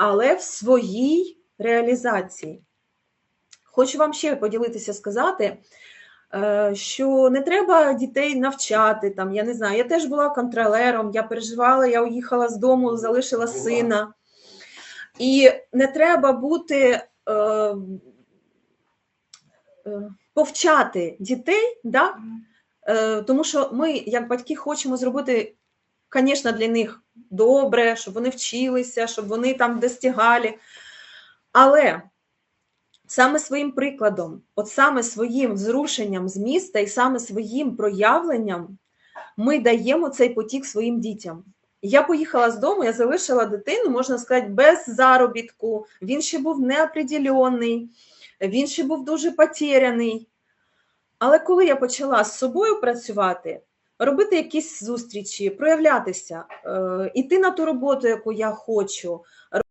але в своїй реалізації. Хочу вам ще поділитися, сказати, е, що не треба дітей навчати. Там, я не знаю, я теж була контролером, я переживала, я уїхала з дому, залишила сина. І не треба бути. Е, е, повчати дітей, да? Тому що ми, як батьки, хочемо зробити, звісно, для них добре, щоб вони вчилися, щоб вони там достигали. Але саме своїм прикладом, от саме своїм зрушенням з міста і саме своїм проявленням ми даємо цей потік своїм дітям. Я поїхала з дому, я залишила дитину, можна сказати, без заробітку. Він ще був неопределений, він ще був дуже потеряний. Але коли я почала з собою працювати, робити якісь зустрічі, проявлятися, е, іти на ту роботу, яку я хочу,